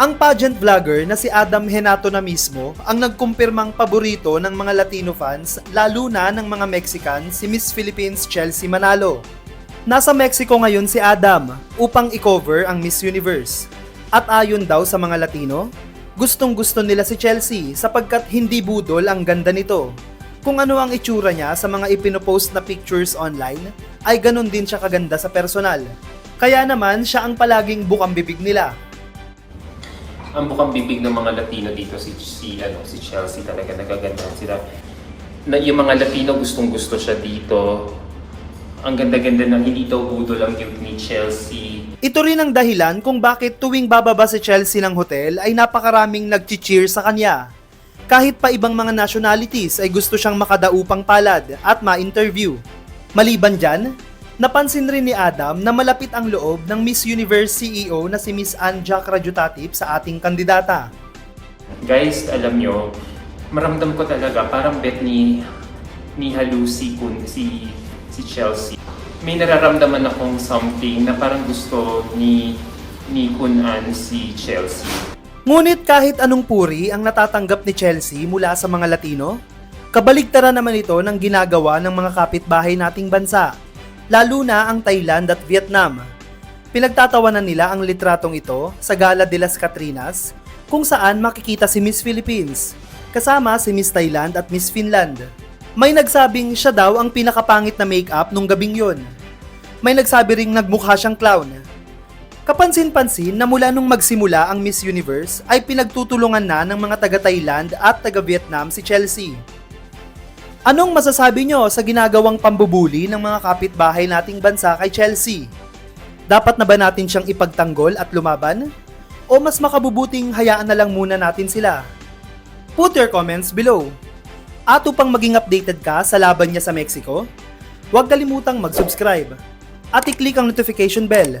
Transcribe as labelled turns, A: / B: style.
A: Ang pageant vlogger na si Adam Henato na mismo ang nagkumpirmang paborito ng mga Latino fans lalo na ng mga Mexican si Miss Philippines Chelsea Manalo. Nasa Mexico ngayon si Adam upang i-cover ang Miss Universe. At ayon daw sa mga Latino, gustong gusto nila si Chelsea sapagkat hindi budol ang ganda nito. Kung ano ang itsura niya sa mga ipinopost na pictures online, ay ganun din siya kaganda sa personal. Kaya naman siya ang palaging bukang bibig nila.
B: Ang bukang bibig ng mga Latino dito si si ano si Chelsea talaga nagagandahan sila. Na yung mga Latino gustong gusto siya dito. Ang ganda-ganda ng hindi daw budol ang cute ni Chelsea.
A: Ito rin ang dahilan kung bakit tuwing bababa si Chelsea ng hotel ay napakaraming nag-cheer sa kanya. Kahit pa ibang mga nationalities ay gusto siyang makadaupang palad at ma-interview. Maliban dyan, napansin rin ni Adam na malapit ang loob ng Miss Universe CEO na si Miss Anja Krajutatip sa ating kandidata.
B: Guys, alam nyo, maramdam ko talaga parang bet ni ni Halusi kun si si Chelsea. May nararamdaman akong something na parang gusto ni ni Kunan si Chelsea.
A: Ngunit kahit anong puri ang natatanggap ni Chelsea mula sa mga Latino, kabaligtaran naman ito ng ginagawa ng mga kapitbahay nating bansa, lalo na ang Thailand at Vietnam. Pinagtatawanan nila ang litratong ito sa Gala de las Catrinas, kung saan makikita si Miss Philippines, kasama si Miss Thailand at Miss Finland. May nagsabing siya daw ang pinakapangit na makeup nung gabing yon. May nagsabi ring nagmukha siyang clown. Kapansin-pansin na mula nung magsimula ang Miss Universe ay pinagtutulungan na ng mga taga-Thailand at taga-Vietnam si Chelsea. Anong masasabi nyo sa ginagawang pambubuli ng mga kapitbahay nating bansa kay Chelsea? Dapat na ba natin siyang ipagtanggol at lumaban? O mas makabubuting hayaan na lang muna natin sila? Put your comments below. At upang maging updated ka sa laban niya sa Mexico, huwag kalimutang mag-subscribe at i-click ang notification bell